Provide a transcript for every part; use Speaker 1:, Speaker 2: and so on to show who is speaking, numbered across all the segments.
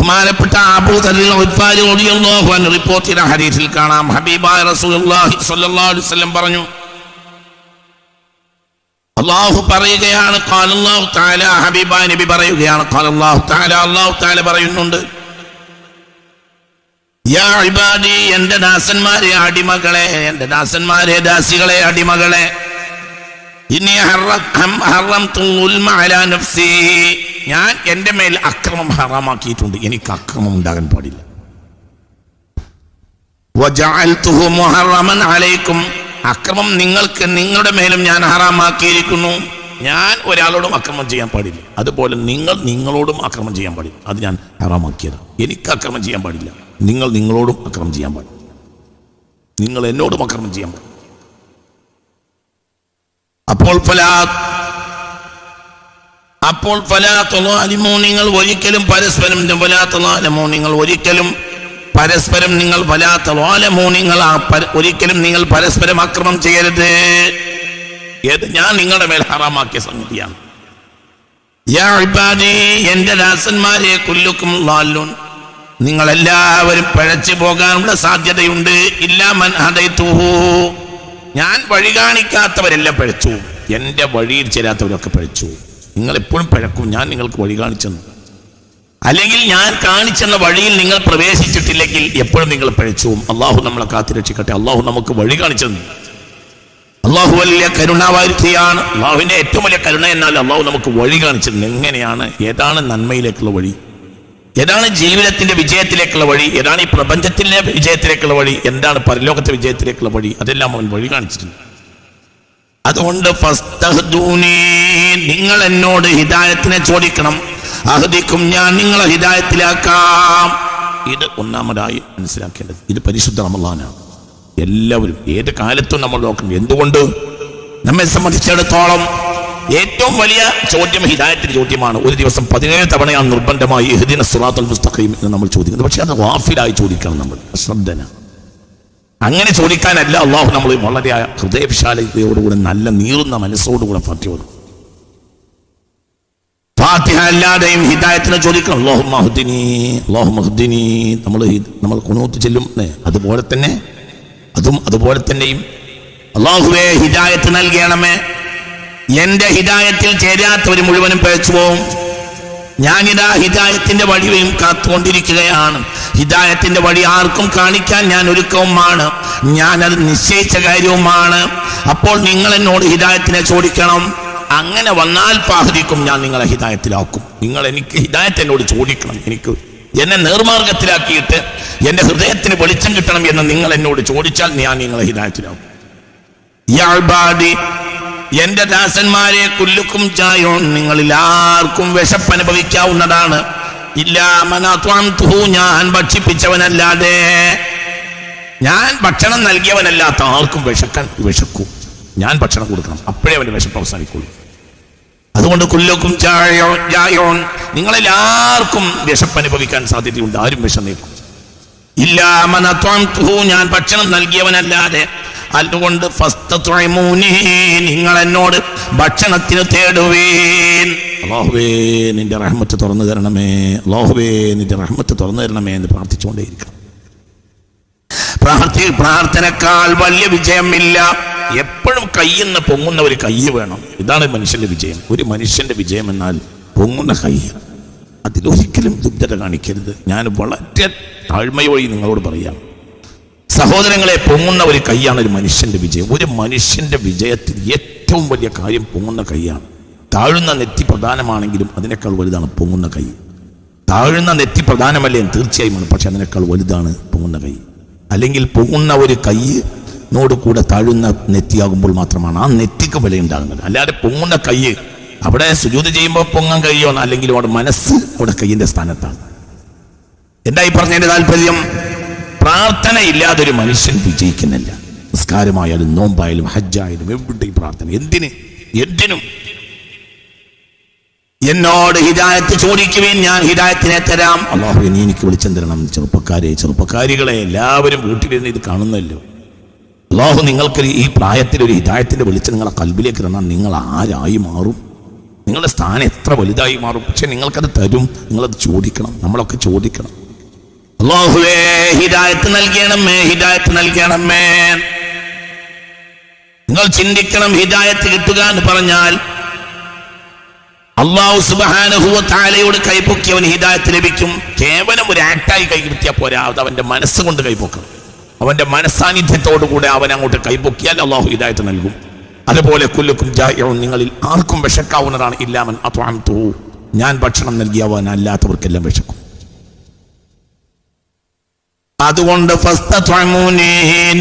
Speaker 1: ബഹുമാനപ്പെട്ട റിപ്പോർട്ട് ചെയ്ത കാണാം. ഹബീബായ റസൂലുള്ളാഹി സ്വല്ലല്ലാഹു അലൈഹി വസല്ലം പറഞ്ഞു അള്ളാഹു പറയുകയാണ് ഹബീബായ നബി പറയുകയാണ് പറയുന്നുണ്ട് യാ ഇബാദി ദാസന്മാരെ അടിമകളെ എന്റെ ദാസന്മാരെ ദാസികളെ അടിമകളെ ഇനി നഫ്സി. ഞാൻ എന്റെ മേൽ അക്രമം ഹറാമാക്കിയിട്ടുണ്ട്. എനിക്ക് അക്രമം ഉണ്ടാകാൻ പാടില്ല. അലൈക്കും. അക്രമം നിങ്ങൾക്ക് നിങ്ങളുടെ മേലും ഞാൻ ഹറാമാക്കിയിരിക്കുന്നു. ഞാൻ ഒരാളോടും അക്രമം ചെയ്യാൻ പാടില്ല. അതുപോലെ നിങ്ങൾ നിങ്ങളോടും അക്രമം ചെയ്യാൻ പാടില്ല. അത് ഞാൻ ഹറാമാക്കിയത്. എനിക്ക് അക്രമം ചെയ്യാൻ പാടില്ല. നിങ്ങൾ നിങ്ങളോടും അക്രമം ചെയ്യാൻ പാടില്ല. നിങ്ങൾ എന്നോടും അക്രമം ചെയ്യാൻ പാടില്ല. അപ്പോൾ അപ്പോൾ ഫലാത്തലാലിമോ നിങ്ങൾ ഒരിക്കലും പരസ്പരം ഫലാത്തലാലമോ നിങ്ങൾ ഒരിക്കലും പരസ്പരം നിങ്ങൾ ഫലാത്തലാലമോ നിങ്ങൾ ഒരിക്കലും നിങ്ങൾ പരസ്പരം അക്രമം ചെയ്യരുത്. ഏത് ഞാൻ നിങ്ങളുടെ മേൽ ഹറാമാക്കിയ സംഗതിയാണ്. എന്റെ ദാസന്മാരെ കുല്ലുക്കും നിങ്ങൾ എല്ലാവരും പഴച്ചു പോകാനുള്ള സാധ്യതയുണ്ട്. ഇല്ലാമൻ ഹദൈത്തുഹു ഞാൻ വഴി കാണിക്കാത്തവരെല്ലാം പഴച്ചു. എന്റെ വഴിയിൽ ചേരാത്തവരൊക്കെ പഴച്ചു. നിങ്ങൾ എപ്പോഴും പഴക്കും. ഞാൻ നിങ്ങൾക്ക് വഴി കാണിച്ചെന്നു. അല്ലെങ്കിൽ ഞാൻ കാണിച്ചെന്ന വഴിയിൽ നിങ്ങൾ പ്രവേശിച്ചിട്ടില്ലെങ്കിൽ എപ്പോഴും നിങ്ങൾ പഴച്ചു അള്ളാഹു നമ്മളെ കാത്തിരക്ഷിക്കട്ടെ അള്ളാഹു നമുക്ക് വഴി കാണിച്ചെന്നു. അള്ളാഹു വലിയ കരുണാവാരിധിയാണ് അള്ളാഹുവിന്റെ ഏറ്റവും വലിയ കരുണ എന്നാൽ അള്ളാഹു നമുക്ക് വഴി കാണിച്ചത് എങ്ങനെയാണ്? ഏതാണ് നന്മയിലേക്കുള്ള വഴി? ഏതാണ് ജീവിതത്തിന്റെ വിജയത്തിലേക്കുള്ള വഴി? ഏതാണ് ഈ പ്രപഞ്ചത്തിന്റെ വിജയത്തിലേക്കുള്ള വഴി? എന്താണ് പരലോകത്തെ വിജയത്തിലേക്കുള്ള വഴി? അതെല്ലാം അവൻ വഴി കാണിച്ചിട്ടുണ്ട്. അതുകൊണ്ട് നിങ്ങൾ എന്നോട് ഹിദായത്തിനെ ചോദിക്കണം. അഹദിക്കും ഞാൻ നിങ്ങളെ ഹിദായത്തിലാക്കാം. ഇത് ഒന്നാമതായി മനസ്സിലാക്കേണ്ടത്. ഇത് പരിശുദ്ധ റമലാനാണ് എല്ലാവരും ഏത് കാലത്തും നമ്മൾ നോക്കണം. എന്തുകൊണ്ട്? നമ്മെ സംബന്ധിച്ചിടത്തോളം ഏറ്റവും വലിയ ചോദ്യം ഹിദായത്തിന്റെ ചോദ്യമാണ്. ഒരു ദിവസം പതിനേഴ് തവണയാണ് നിർബന്ധമായി ഇഹ്ദിന സുറാത്തുൽ മുസ്തഖീം എന്ന് നമ്മൾ ചോദിക്കുന്നത്. പക്ഷെ അത് വാഫിലായി ചോദിക്കണം നമ്മൾ. ശ്രദ്ധന അങ്ങനെ ചോദിക്കാനല്ല അള്ളാഹു നമ്മൾ വളരെ ഹൃദയവിശാലതയോടുകൂടെ നല്ല നീറുന്ന മനസ്സോടുകൂടെ ഫാത്തിഹ. ഫാത്തിഹ അല്ലാതെയും ഹിദായത്തിനെ ചോദിക്കണം. അള്ളാഹു മഹുദ്ദിനി അള്ളാഹു മഹുദ്ദിനി നമ്മൾ നമ്മൾ കുണൂത്ത് ചെല്ലും അതുപോലെ തന്നെ അതും അതുപോലെ തന്നെയും അള്ളാഹുവേ ഹിദായത്ത് നൽകണമേ. എന്റെ ഹിദായത്തിൽ ചേരാത്തവർ മുഴുവനും പേച്ചു പോവും. ഞാനിതാ ഹിദായത്തിന്റെ വഴിയും കാത്തുകൊണ്ടിരിക്കുകയാണ്. ഹിദായത്തിന്റെ വഴി ആർക്കും കാണിക്കാൻ ഞാൻ ഒരുക്കവുമാണ്. ഞാൻ അത് നിശ്ചയിച്ച കാര്യവുമാണ്. അപ്പോൾ നിങ്ങൾ എന്നോട് ഹിദായത്തിനെ ചോദിക്കണം. അങ്ങനെ വന്നാൽ പാഹരിക്കും ഞാൻ നിങ്ങളെ ഹിദായത്തിലാക്കും. നിങ്ങൾ എനിക്ക് ഹിദായത്ത് എന്നോട് ചോദിക്കണം. എനിക്ക് എന്നെ നേർമാർഗത്തിലാക്കിയിട്ട് എന്റെ ഹൃദയത്തിന് വെളിച്ചം കിട്ടണം എന്ന് നിങ്ങൾ എന്നോട് ചോദിച്ചാൽ ഞാൻ നിങ്ങളെ ഹിദായത്തിലാവും എന്റെ ദാസന്മാരെ കുല്ലുക്കും ചായോൺ നിങ്ങളിൽ ആർക്കും വിശപ്പനുഭവിക്കാവുന്നതാണ് ഇല്ലാമനത്വാംതുഹു ഞാൻ ഭക്ഷിപ്പിച്ചവനല്ലാതെ. ഞാൻ ഭക്ഷണം നൽകിയവനല്ലാത്ത ആർക്കും വിശക്കാൻ വിശക്കും. ഞാൻ ഭക്ഷണം കൊടുക്കണം. അപ്പോഴേ അവന് വിശപ്പ് അവസാനിക്കുള്ളൂ. അതുകൊണ്ട് കുല്ലുക്കും ചായോ ചായോൺ നിങ്ങളിൽ ആർക്കും വിശപ്പ് അനുഭവിക്കാൻ സാധ്യതയുണ്ട്. ആരും വിശന്നേക്കും ഇല്ലാമനത്വാംതുഹു ഞാൻ ഭക്ഷണം നൽകിയവനല്ലാതെ. അതുകൊണ്ട് നിങ്ങൾ എന്നോട് ഭക്ഷണത്തിന് തേടുവേൻ. അള്ളാഹുവേ നിന്റെ റഹ്മത്ത് തുറന്നു തരണമേ. അള്ളാഹുവേ നിന്റെ റഹ്മത്ത് തുറന്നു തരണമേ എന്ന് പ്രാർത്ഥിച്ചുകൊണ്ടേയിരിക്കണം. പ്രാർത്ഥി പ്രാർത്ഥനക്കാൾ വലിയ വിജയമില്ല. എപ്പോഴും കയ്യിൽ നിന്ന് പൊങ്ങുന്ന ഒരു കൈ വേണം. ഇതാണ് മനുഷ്യന്റെ വിജയം. ഒരു മനുഷ്യന്റെ വിജയം എന്നാൽ പൊങ്ങുന്ന കൈ. അതിലൊരിക്കലും ദുഗ്ധത കാണിക്കരുത്. ഞാൻ വളരെ താഴ്മയോടെ നിങ്ങളോട് പറയാം. സഹോദരങ്ങളെ പൊങ്ങുന്ന ഒരു കൈയാണ് ഒരു മനുഷ്യന്റെ വിജയം. ഒരു മനുഷ്യന്റെ വിജയത്തിൽ ഏറ്റവും വലിയ കാര്യം പൊങ്ങുന്ന കൈയാണ്. താഴുന്ന നെറ്റി പ്രധാനമാണെങ്കിലും അതിനേക്കാൾ വലുതാണ് പൊങ്ങുന്ന കൈ. താഴുന്ന നെറ്റി പ്രധാനമല്ലേ തീർച്ചയായും പക്ഷെ അതിനേക്കാൾ വലുതാണ് പൊങ്ങുന്ന കൈ. അല്ലെങ്കിൽ പൊങ്ങുന്ന ഒരു കൈ നോട് കൂടെ താഴുന്ന നെറ്റിയാകുമ്പോൾ മാത്രമാണ് ആ നെറ്റിക്ക് വില ഉണ്ടാകുന്നത് അല്ലാതെ പൊങ്ങുന്ന കൈ അവിടെ സുജൂത് ചെയ്യുമ്പോൾ പൊങ്ങാൻ കഴിയുമോ അല്ലെങ്കിൽ അവിടെ മനസ്സ് അവിടെ കൈയിന്റെ സ്ഥാനത്താണ്. എന്തായി പറഞ്ഞതിന്റെ താല്പര്യം? പ്രാർത്ഥന ഇല്ലാതെ ഒരു മനുഷ്യൻ വിജയിക്കുന്നില്ല. നിസ്കാരമായാലും നോമ്പായാലും ഹജ്ജായാലും എവിടെയും പ്രാർത്ഥന? എന്തിന്? എന്തിനും? എന്നോട് ഹിദായത്ത് ചോദിക്കുവേൻ ഞാൻ ഹിദായത്തിനെ തരാം. അള്ളാഹു നീ എനിക്ക് വിളിച്ചം തരണം ചെറുപ്പക്കാരെ ചെറുപ്പക്കാരികളെ എല്ലാവരും വീട്ടിലിരുന്ന് ഇത് കാണുന്നല്ലോ. അള്ളാഹു നിങ്ങൾക്ക് ഈ പ്രായത്തിൽ ഒരു ഹിദായത്തിന്റെ വെളിച്ചം നിങ്ങളെ കൽബിലേക്ക് തന്നാൽ നിങ്ങൾ ആരായി മാറും? നിങ്ങളുടെ സ്ഥാനം എത്ര വലുതായി മാറും? പക്ഷെ നിങ്ങൾക്കത് തരും നിങ്ങളത് ചോദിക്കണം നമ്മളൊക്കെ ചോദിക്കണം. അള്ളാഹുവേ ഹിദായത്ത് നൽകണമേ ഹിദായത്ത് നൽകണമേ. നിങ്ങൾ ചിന്തിക്കണം ഹിദായത്ത് കിട്ടുക എന്ന് പറഞ്ഞാൽ അള്ളാഹു സുബാനുഹുവ താലയോട് കൈപ്പൊക്കിയവൻ ഹിദായത്ത് ലഭിക്കും. കേവലം ഒരു ആക്ടായി കൈകിട്ടിയാൽ പോരാ അത് അവന്റെ മനസ്സുകൊണ്ട് കൈപ്പൊക്കണം അവന്റെ മനസ്സാന്നിധ്യത്തോടുകൂടെ അവൻ അങ്ങോട്ട് കൈപ്പൊക്കിയാൽ അള്ളാഹു ഹിദായത്ത് നൽകും. അതുപോലെ കുല്ലുക്കും ജായവും നിങ്ങളിൽ ആർക്കും വിശക്കാവുന്നതാണ് ഇല്ലാമൻ അത് തൂ ഞാൻ ഭക്ഷണം നൽകിയവൻ അല്ലാത്തവർക്കെല്ലാം വിശക്കും. അതുകൊണ്ട്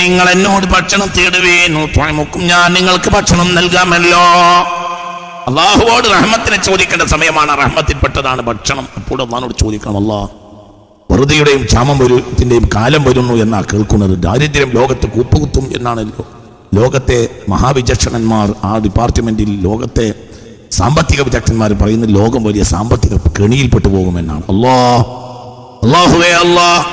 Speaker 1: നിങ്ങൾ എന്നോട് ഭക്ഷണം തേടുവേനു. ത്വമുക്കും ഞാൻ നിങ്ങൾക്ക് ഭക്ഷണം നൽകാമല്ലോ. അള്ളാഹുവോട് റഹ്മത്തിനെ ചോദിക്കേണ്ട സമയമാണ്. റഹ്മത്തിൽപ്പെട്ടതാണ് ഭക്ഷണം. അപ്പോൾ അള്ളഹാനോട് ചോദിക്കണം അല്ലാ വെറുതെയുടെയും ക്ഷാമം വരുത്തിന്റെയും കാലം വരുന്നു എന്നാ കേൾക്കുന്നത്. ദാരിദ്ര്യം ലോകത്ത് കൂപ്പുകുത്തും എന്നാണല്ലോ. ലോകത്തെ മഹാവിചക്ഷണന്മാർ ആ ഡിപ്പാർട്ട്മെന്റിൽ ലോകത്തെ സാമ്പത്തിക വിദഗ്ധന്മാർ പറയുന്ന ലോകം വലിയ സാമ്പത്തിക കെണിയിൽപ്പെട്ടു പോകുമെന്നാണ്. അല്ലാ അള്ളാഹുവേ അല്ലാ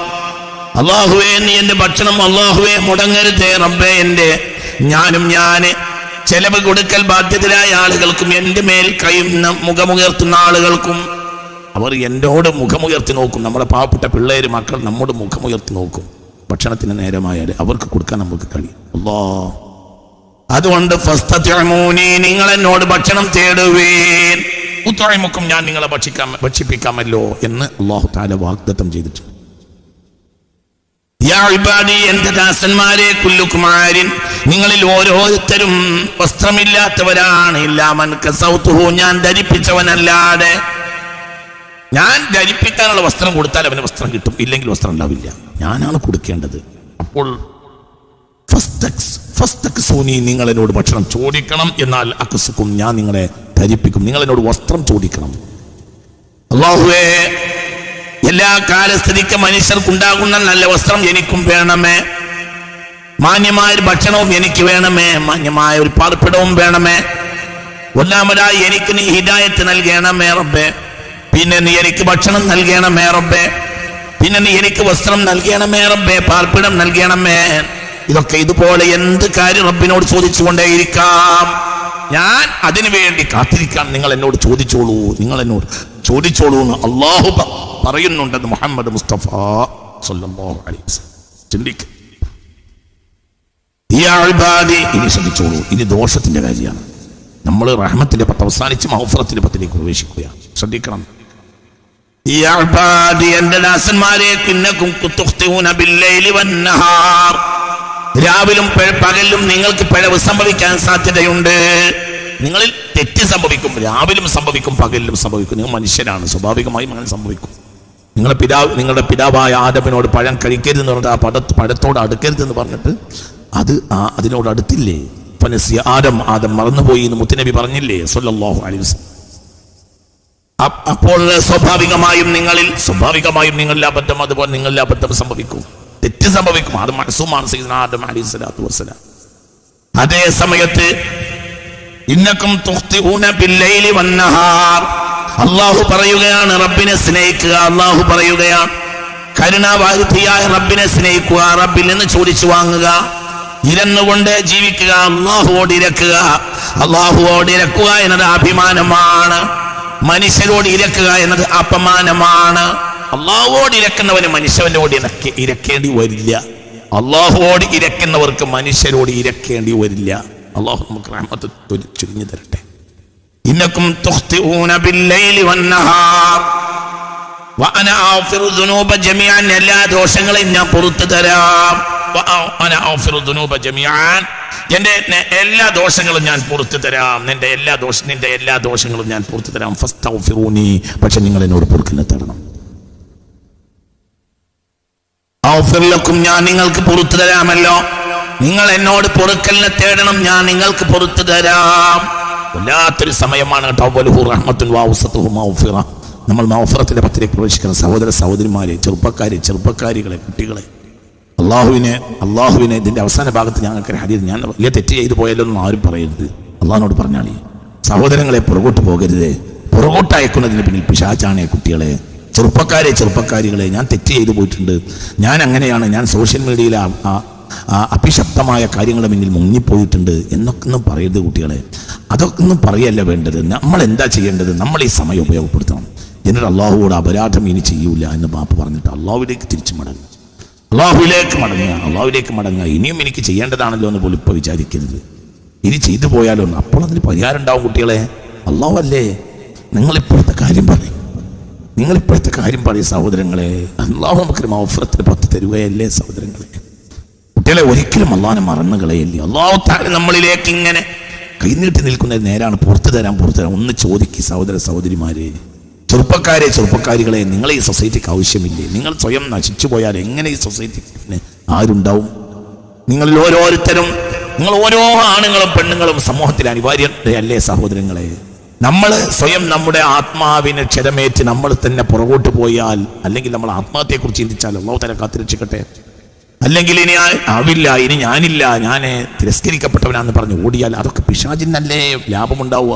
Speaker 1: അള്ളാഹുവേ നീ എന്റെ ഭക്ഷണം അള്ളാഹുവേ മുടങ്ങരുതേ റബ്ബേ എന്റെ ഞാനും ഞാൻ ചെലവ് കൊടുക്കൽ ബാധ്യതരായ ആളുകൾക്കും എന്റെ മേൽ കൈ മുഖമുയർത്തുന്ന ആളുകൾക്കും അവർ എന്നോട് മുഖമുയർത്തി നോക്കും. നമ്മുടെ പാവപ്പെട്ട പിള്ളേര് മക്കൾ നമ്മോട് മുഖമുയർത്തി നോക്കും. ഭക്ഷണത്തിന് നേരമായാൽ അവർക്ക് കൊടുക്കാൻ നമുക്ക് കഴിയും. അല്ലോ. അതുകൊണ്ട് നിങ്ങൾ എന്നോട് ഭക്ഷണം തേടുവേൻ. ഉത്തരമുക്കും ഞാൻ നിങ്ങളെ ഭക്ഷിക്കാം ഭക്ഷിപ്പിക്കാമല്ലോ എന്ന് അള്ളാഹു താല വാഗ്ദത്തം ചെയ്തിട്ടുണ്ട്. എന്റെ ദാസന്മാരെ കുല്ലുക്കുമാരിൻ നിങ്ങളിൽ ഓരോരുത്തരും വസ്ത്രമില്ലാത്തവരാണ്. ഇല്ലാമൻ കസൗത്തുഹു ഞാൻ ധരിപ്പിച്ചവനല്ലാതെ. ഞാൻ ധരിപ്പിക്കാനുള്ള വസ്ത്രം കൊടുത്താൽ അവന് വസ്ത്രം കിട്ടും. ഇല്ലെങ്കിൽ വസ്ത്രം ഉണ്ടാവില്ല. ഞാനാണ് കൊടുക്കേണ്ടത്. അപ്പോൾ ഫസ്തക്സൂനി നിങ്ങൾ എന്നോട് ഭക്ഷണം ചോദിക്കണം എന്നാൽ അക്സുക്കും ഞാൻ നിങ്ങളെ ധരിപ്പിക്കും. നിങ്ങൾ എന്നോട് വസ്ത്രം ചോദിക്കണം. അള്ളാഹുവേ എല്ലാ കാലസ്ഥിതിക്ക് മനുഷ്യർക്കുണ്ടാകുന്ന നല്ല വസ്ത്രം എനിക്കും വേണമേ. മാന്യമായ ഒരു ഭക്ഷണവും എനിക്ക് വേണമേ. മാന്യമായ ഒരു പാർപ്പിടവും വേണമേ. ഒന്നാമതായി എനിക്ക് നീ ഹിദായത്ത് നൽകണമേ റബ്ബേ. പിന്നെ നീ എനിക്ക് ഭക്ഷണം നൽകണമേ റബ്ബേ. പിന്നെ നീ എനിക്ക് വസ്ത്രം നൽകണമേ റബ്ബേ. പാർപ്പിടം നൽകണമേ. ഇതൊക്കെ ഇതുപോലെ എന്ത് കാര്യം റബ്ബിനോട് ചോദിച്ചുകൊണ്ടേയിരിക്കാം? ഞാൻ അതിനു വേണ്ടി കാത്തിരിക്കാൻ നിങ്ങൾ എന്നോട് ചോദിച്ചോളൂ. നിങ്ങൾ എന്നോട് ചോദിച്ചോളൂ എന്ന് അള്ളാഹു പറയുന്നുണ്ടെന്ന് മുഹമ്മദ് മുസ്തഫ സല്ലല്ലാഹു അലൈഹി ഇനി ഇനി ദോഷത്തിന്റെ കാര്യമാണ്. നമ്മൾ റഹ്മത്തിന്റെ പത്ത് അവസാനിച്ച് മഹഫറത്തിന്റെ പത്തിലേക്ക് പ്രവേശിക്കുകയാണ്. ശ്രദ്ധിക്കണം. എന്റെ ദാസന്മാരെ കിന്നക്കും രാവിലും പകലും നിങ്ങൾക്ക് പിഴവ് സംഭവിക്കാൻ സാധ്യതയുണ്ട്. നിങ്ങളിൽ തെറ്റ് സംഭവിക്കും രാവിലും സംഭവിക്കും പകലിലും സംഭവിക്കും. നിങ്ങൾ മനുഷ്യരാണ് സ്വാഭാവികമായും അങ്ങനെ സംഭവിക്കും. നിങ്ങളുടെ പിതാവ് നിങ്ങളുടെ പിതാവായ ആദമിനോട് പഴം കഴിക്കരുത് എന്ന് പറഞ്ഞിട്ട് ആ പട പഴത്തോട് അടുക്കരുതെന്ന് പറഞ്ഞിട്ട് അത് ആ അതിനോട് അടുത്തില്ലേ? ഫനസിയ ആദം ആദം മറന്നുപോയി എന്ന് മുത്തനബി പറഞ്ഞില്ലേ? സൊല്ലാഹു വസല്ലം അപ്പോൾ സ്വാഭാവികമായും നിങ്ങളിൽ സ്വാഭാവികമായും നിങ്ങളിൽ അബദ്ധം അതുപോലെ നിങ്ങളിൽ അബദ്ധം സംഭവിക്കും. തെറ്റ് സംഭവിക്കും. അത് മനസ്സുമാണ് ആദം അതേ സമയത്ത് ഇന്നക്കും അള്ളാഹു പറയുകയാണ് റബ്ബിനെ സ്നേഹിക്കുക. അള്ളാഹു പറയുകയാണ് കരുണാവാരിധിയായ റബ്ബിനെ സ്നേഹിക്കുക റബ്ബിൽ നിന്ന് ചോദിച്ചു വാങ്ങുക ഇരന്നുകൊണ്ട് ജീവിക്കുക അള്ളാഹുവോട് ഇരക്കുക. അള്ളാഹുവോട് ഇരക്കുക എന്നത് അഭിമാനമാണ്. മനുഷ്യരോട് ഇരക്കുക എന്നത് അപമാനമാണ്. അള്ളാഹുവോട് ഇരക്കുന്നവന് മനുഷ്യവനോട് ഇരക്ക ഇരക്കേണ്ടി വരില്ല. അള്ളാഹുവോട് ഇരക്കുന്നവർക്ക് മനുഷ്യരോട് ഇരക്കേണ്ടി വരില്ല. അള്ളാഹു നമുക്ക് റഹ്മത്ത് ചൊരി- ചുരിഞ്ഞു തരട്ടെ. ഇന്നക്കും എല്ലാ ദോഷങ്ങളെയും ഞാൻ പുറത്തു തരാം. എന്റെ എല്ലാ ദോഷങ്ങളും ഞാൻ പുറത്തു തരാം. നിന്റെ എല്ലാ ദോഷ നിന്റെ എല്ലാ ദോഷങ്ങളും ഞാൻ പുറത്തു തരാം. ഫസ്റ്റ് പക്ഷെ നിങ്ങൾ എന്നോട് പൊറുക്കിനെ തരണം. ഔഫിറിലക്കും ഞാൻ നിങ്ങൾക്ക് പുറത്തു തരാമല്ലോ. നിങ്ങൾ എന്നോട് പൊറുക്കലിനെ തേടണം ഞാൻ നിങ്ങൾക്ക് പൊറത്തു തരാം. വല്ലാത്തൊരു സമയമാണ് കേട്ടോ. നമ്മൾ മൗഫറത്തിന്റെ പത്തിലേക്ക് പ്രവേശിക്കുന്ന സഹോദര സഹോദരിമാരെ ചെറുപ്പക്കാരെ ചെറുപ്പക്കാരികളെ കുട്ടികളെ. അള്ളാഹുവിനെ അള്ളാഹുവിനെ ഇതിന്റെ അവസാന ഭാഗത്ത് ഞങ്ങൾക്ക് ഹരിയത് ഞാൻ വലിയ തെറ്റ് ചെയ്തു പോയല്ലോ എന്ന് ആരും പറയരുത്. അള്ളാഹിനോട് പറഞ്ഞാളി സഹോദരങ്ങളെ പുറകോട്ട് പോകരുത്. പുറകോട്ട് അയക്കുന്നതിന് പിന്നിൽ പിശാച്ചാണ് കുട്ടികളെ. ചെറുപ്പക്കാരെ ചെറുപ്പക്കാരികളെ ഞാൻ തെറ്റ് ചെയ്തു പോയിട്ടുണ്ട്. ഞാൻ അങ്ങനെയാണ്. ഞാൻ സോഷ്യൽ മീഡിയയിൽ അഭിശപ്തമായ കാര്യങ്ങളുടെ മുന്നിൽ മുങ്ങിപ്പോയിട്ടുണ്ട് എന്നൊക്കെ ഒന്നും പറയരുത് കുട്ടികളെ. അതൊക്കെ ഒന്നും പറയല്ല വേണ്ടത്. നമ്മൾ എന്താ ചെയ്യേണ്ടത്? നമ്മൾ ഈ സമയം ഉപയോഗപ്പെടുത്തണം. എന്നിട്ട് അള്ളാഹുവോട് അപരാധം ഇനി ചെയ്യൂല എന്ന് ബാപ്പ പറഞ്ഞിട്ട് അള്ളാഹുവിലേക്ക് തിരിച്ചു മടങ്ങി. അള്ളാഹുവിലേക്ക് മടങ്ങുക അള്ളാഹുവിലേക്ക് മടങ്ങുക ഇനിയും എനിക്ക് ചെയ്യേണ്ടതാണല്ലോ എന്ന് പോലും ഇപ്പോൾ വിചാരിക്കരുത്. ഇനി ചെയ്തു പോയാലോ. അപ്പോൾ അതിന് പരിഹാരം ഉണ്ടാവും കുട്ടികളെ. അള്ളാഹു അല്ലേ നിങ്ങൾ ഇപ്പോഴത്തെ കാര്യം പറയും. നിങ്ങൾ ഇപ്പോഴത്തെ കാര്യം പറയും സഹോദരങ്ങളെ. അള്ളാഹു നമുക്ക് മൗഫറത്തിന് പത്ത് തരുകയല്ലേ സഹോദരങ്ങളെ? കുട്ടികളെ ഒരിക്കലും അള്ളാഹിനെ മറന്നു കളയല്ലേ? അള്ളാഹു താഴെ നമ്മളിലേക്ക് ഇങ്ങനെ കൈനീട്ടി നിൽക്കുന്ന നേരാണ്. പുറത്തു തരാൻ പുറത്തു തരാൻ ഒന്ന് ചോദിക്കുക സഹോദര സഹോദരിമാരെ. ചെറുപ്പക്കാരെ ചെറുപ്പക്കാരികളെ നിങ്ങളെ ഈ സൊസൈറ്റിക്ക് ആവശ്യമില്ലേ? നിങ്ങൾ സ്വയം നശിച്ചു പോയാൽ എങ്ങനെ ഈ സൊസൈറ്റിക്ക് ആരുണ്ടാവും? നിങ്ങളിൽ ഓരോരുത്തരും നിങ്ങൾ ഓരോ ആണുങ്ങളും പെണ്ണുങ്ങളും സമൂഹത്തിൽ അനിവാര്യതയല്ലേ സഹോദരങ്ങളെ? നമ്മൾ സ്വയം നമ്മുടെ ആത്മാവിനെ ക്ഷരമേറ്റ് നമ്മൾ തന്നെ പുറകോട്ട് പോയാൽ അല്ലെങ്കിൽ നമ്മൾ ആത്മഹത്യയെക്കുറിച്ച് ചിന്തിച്ചാൽ അള്ളാഹു തന്നെ കാത്തിരക്ഷിക്കട്ടെ. അല്ലെങ്കിൽ ഇനി ആവില്ല ഇനി ഞാനില്ല ഞാൻ തിരസ്കരിക്കപ്പെട്ടവനാന്ന് പറഞ്ഞു ഓടിയാൽ അതൊക്കെ പിശാചിനല്ലേ ലാഭമുണ്ടാവുക.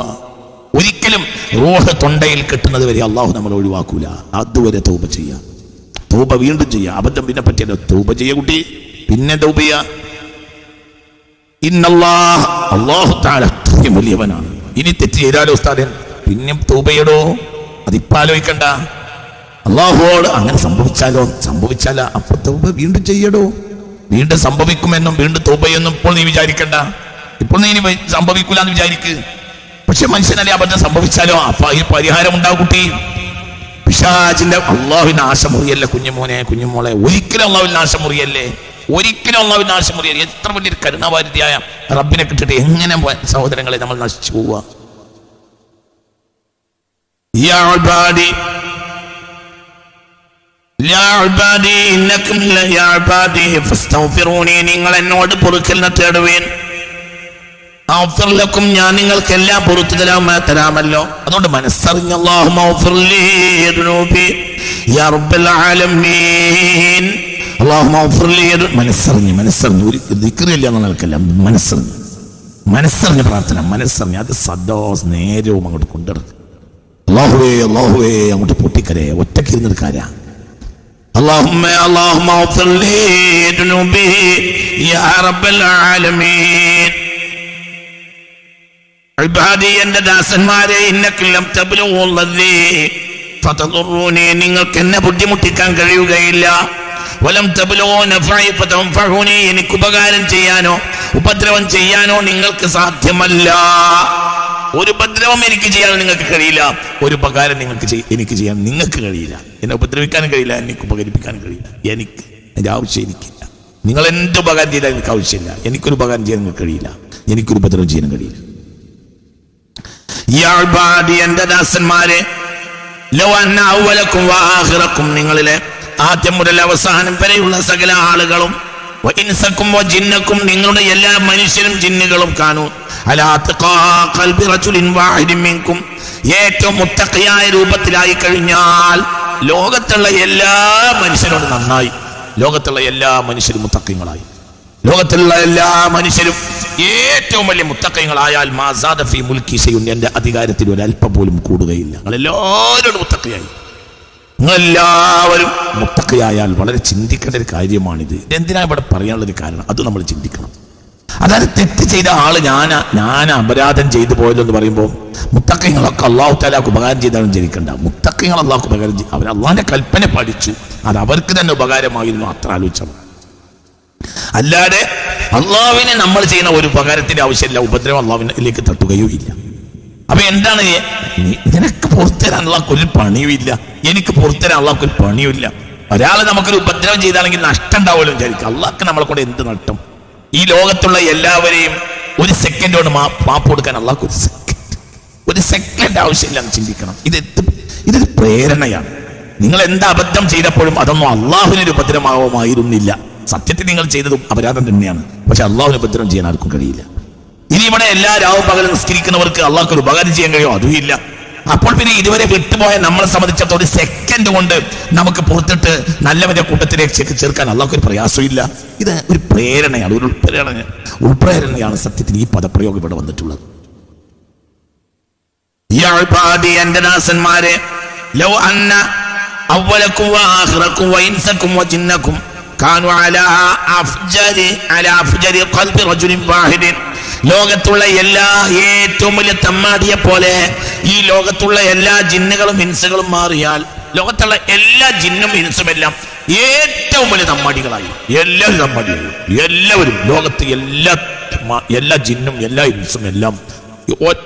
Speaker 1: ഒരിക്കലും റോഹ് തൊണ്ടയിൽ കെട്ടുന്നത് വരെ അള്ളാഹു നമ്മൾ ഒഴിവാക്കൂല. അതുവരെ തൗബ ചെയ്യ. തൗബ വീണ്ടും ചെയ്യുക അബദ്ധം പിന്നെ പറ്റിയല്ലോ. തൗബ ചെയ്യ കുട്ടി. പിന്നെ തൗബ ചെയ്യാ. ഇന്നല്ലാഹ് അള്ളാഹു താല അത്രയും വലിയവനാണ്. ഇനി തെറ്റ് ചെയ്താലോ ഉസ്താദൻ പിന്നെ തൂപയടോ അതിപ്പോ ആലോചിക്കണ്ട അള്ളാഹുവോട് അങ്ങനെ സംഭവിച്ചാലോ? സംഭവിച്ചാല. അപ്പൊ തൗബ വീണ്ടും ചെയ്യടോ. വീണ്ടും സംഭവിക്കുമെന്നും വീണ്ടും തൗബയെന്നും ഇപ്പോൾ നീ വിചാരിക്കണ്ട. ഇപ്പോൾ നീ ഇനി സംഭവിക്കൂല എന്ന് വിചാരിക്ക്. പക്ഷെ മനുഷ്യനല്ലേ അബദ്ധം സംഭവിച്ചാലോ? അപ്പൊ ഈ പരിഹാരം ഉണ്ടാവും കുട്ടി. പിശാചിന്റെ അള്ളാഹുവിന് ആശമുറിയല്ലേ കുഞ്ഞുമോനെ കുഞ്ഞുമോളെ? ഒരിക്കലും അള്ളാഹുവിന് ആശമുറിയല്ലേ? ഒരിക്കലും അള്ളാഹുവിന് ആശമുറിയല്ലേ? എത്ര വലിയൊരു കരുണാവാരിതിയായ റബ്ബിനെ കിട്ടിട്ട് എങ്ങനെ സഹോദരങ്ങളെ നമ്മൾ നശിച്ചു പോവുക? നിങ്ങൾ എന്നോട് പൊറുക്കലിനെ തേടുവേൻ ും. ഞാൻ നിങ്ങൾക്ക് എല്ലാം പുറത്തു തരാമേ തരാമല്ലോ. അതുകൊണ്ട് മനസ്സറിഞ്ഞ മനസ്സറിഞ്ഞ് മനസ്സറിഞ്ഞ്. ഒരു ദിക്റില്ല എന്ന് മനസ്സറിഞ്ഞ്. മനസ്സറിഞ്ഞ് പ്രാർത്ഥന മനസ്സറിഞ്ഞ്. അത് സദോ നേരവും അങ്ങോട്ട് കൊണ്ടിറക്കും അള്ളാഹുവേ അള്ളാഹുവേ അങ്ങോട്ട് പൊട്ടിക്കരേ. ഒറ്റക്കിരുന്നൊരു കാര്യ. اللهم اللهم اغفر لي ذنوبي يا رب العالمين عبادي എന്റെ ദാസന്മാരെ ഇന്നക്കില്ലം തബ്ലുഗുള്ളദീ ഫതദുറൂനി നിങ്ങൾക്ക് എന്നെ ബുദ്ധിമുട്ടിക്കാൻ കഴിയുകയില്ല വലം തബ്ലുഗു നഫഇ ഫതൻഫഉനി എനിക്ക് ഉപകാരം ചെയ്യാനോ ഉപദ്രവം ചെയ്യാനോ നിങ്ങൾക്ക് സാധ്യമല്ല ഒരു ഉപദ്രവം എനിക്ക് ചെയ്യാൻ നിങ്ങൾക്ക് കഴിയില്ല ഒരു ഉപകാരം നിങ്ങൾക്ക് ചെയ്- എനിക്ക് ചെയ്യാൻ നിങ്ങൾക്ക് കഴിയില്ല എന്നെ ഉപദ്രവിക്കാൻ കഴിയില്ല എനിക്ക് ഉപകരിപ്പിക്കാൻ കഴിയില്ല. എനിക്ക് എന്റെ ആവശ്യം എനിക്കില്ല. നിങ്ങൾ എന്ത് ഉപകാരം ചെയ്താൽ എനിക്ക് ആവശ്യമില്ല. എനിക്കൊരു ഉപകാരം ചെയ്യാൻ കഴിയില്ല. എനിക്കൊരു ഉപദ്രവം ചെയ്യാൻ കഴിയില്ല. ഇയാൾ പാടി എന്റെ ദാസന്മാരെ നിങ്ങളിലെ ആദ്യം മുതൽ അവസാനം വരെയുള്ള സകല ആളുകളും ഇൻസക്കും ജിന്നക്കും നിങ്ങളുടെ എല്ലാ മനുഷ്യരും ജിന്നുകളും കാണൂ. അല്ലാത്ത ഏറ്റവും മുത്തക്കയായ രൂപത്തിലായി കഴിഞ്ഞാൽ ലോകത്തുള്ള എല്ലാ മനുഷ്യരോട് നന്നായി. ലോകത്തുള്ള എല്ലാ മനുഷ്യരും മുത്തക്കങ്ങളായി ലോകത്തുള്ള എല്ലാ മനുഷ്യരും ഏറ്റവും വലിയ മുത്തക്കങ്ങളായാൽ മാസാദ ഫി മുൽക്കി ചെയ്യും എന്റെ അധികാരത്തിൽ ഒരല്പം പോലും കൂടുകയില്ല. നിങ്ങൾ എല്ലാവരും മുത്തക്കയായി നിങ്ങളെല്ലാവരും മുത്തക്കയായാൽ വളരെ ചിന്തിക്കേണ്ട ഒരു കാര്യമാണിത്. എന്തിനാ ഇവിടെ പറയാനുള്ളൊരു കാരണം? അത് നമ്മൾ ചിന്തിക്കണം. അതായത് തെറ്റ് ചെയ്ത ആൾ ഞാൻ ഞാൻ അപരാധം ചെയ്തു പോയതെന്ന് പറയുമ്പോൾ മുത്തക്കങ്ങളൊക്കെ അള്ളാഹു താലാക്ക് ഉപകാരം ചെയ്താലും ജനിക്കണ്ട. മുത്തക്കങ്ങൾ അള്ളാഹ് ഉപകാരം ചെയ്യും അവർ അള്ളാഹിന്റെ കൽപ്പന പഠിച്ചു. അത് അവർക്ക് തന്നെ ഉപകാരമായിരുന്നു അത്ര ആലോചിച്ചത് അല്ലാതെ അള്ളാഹുവിനെ നമ്മൾ ചെയ്യുന്ന ഒരു ഉപകാരത്തിന്റെ ആവശ്യമില്ല. ഉപദ്രവം അള്ളാഹുവിലേക്ക് തട്ടുകയോ ഇല്ല. അപ്പൊ എന്താണ് നിനക്ക് പുറത്തുതരാൻ പുറത്തരാനുള്ള ഒരു പണിയും ഇല്ല. എനിക്ക് പുറത്തരാനുള്ള ഒരു പണിയും ഇല്ല. ഒരാൾ നമുക്കൊരു ഉപദ്രവം ചെയ്താണെങ്കിൽ നഷ്ടം ഉണ്ടാവുമല്ലോ വിചാരിക്കും അള്ളാഹ്ക്ക് നമ്മളെ കൊണ്ട് എന്ത് നഷ്ടം? ഈ ലോകത്തുള്ള എല്ലാവരെയും ഒരു സെക്കൻഡ് കൊണ്ട് മാപ്പ് കൊടുക്കാൻ അള്ളാഹ് ഒരു സെക്കൻഡ് ഒരു സെക്കൻഡ് ആവശ്യമില്ല എന്ന് ചിന്തിക്കണം. ഇത് ഇതൊരു പ്രേരണയാണ്. നിങ്ങൾ എന്ത് അബദ്ധം ചെയ്തപ്പോഴും അതൊന്നും അള്ളാഹുവിനൊരു ഉപദ്രവമാവുമായിരുന്നില്ല. സത്യത്തിൽ നിങ്ങൾ ചെയ്തതും അപരാധം തന്നെയാണ്. പക്ഷെ അള്ളാഹുവിന് ഉപദ്രവം ചെയ്യാൻ ആർക്കും കഴിയില്ല. ഇനി ഇവിടെ എല്ലാ രാവും പകലും നിസ്കരിക്കുന്നവർക്ക് അള്ളാഹ്ക്ക് ഒരു ഉപകാരം ചെയ്യാൻ കഴിയുമോ അതും ഇല്ല. അപ്പോൾ പിന്നെ ഇതുവരെ വിട്ടുപോയ നമ്മളെ സംബന്ധിച്ചിടത്തോളം ഒരു സെക്കൻഡ് കൊണ്ട് നമുക്ക് പുറത്തിട്ട് നല്ലവന്റെ കൂട്ടത്തിലേക്ക് ചേർക്കാൻ അള്ളാഹ് ഒരു പ്രയാസമില്ല ഇത് ഒരു പ്രേരണയാണ് ഒരു ഉൾപ്രേരണ ഉൾപ്രേരണയാണ് സത്യത്തിൽ ഈ പദപ്രയോഗം ഇവിടെ വന്നിട്ടുള്ളത്. എന്റെ ദാസന്മാരെ ലൗ അന്ന അവലക്കും വആഖിറക്കും വഇൻസക്കും ജിന്നക്കും കാനു അഫ്ജരി അഫ്ജരി ലോകത്തുള്ള എല്ലാ ഏറ്റവും വലിയ തമ്മാടിയെ പോലെ ഈ ലോകത്തുള്ള എല്ലാ ജിന്നുകളും ഹിംസകളും മാറിയാൽ ലോകത്തുള്ള എല്ലാ ജിന്നും ഹിംസും എല്ലാം ഏറ്റവും വലിയ തമ്മാടികളായി. എല്ലാവരും തമ്മാടിയായി. എല്ലാവരും ലോകത്ത് എല്ലാ എല്ലാ ജിന്നും എല്ലാ ഹിംസും എല്ലാം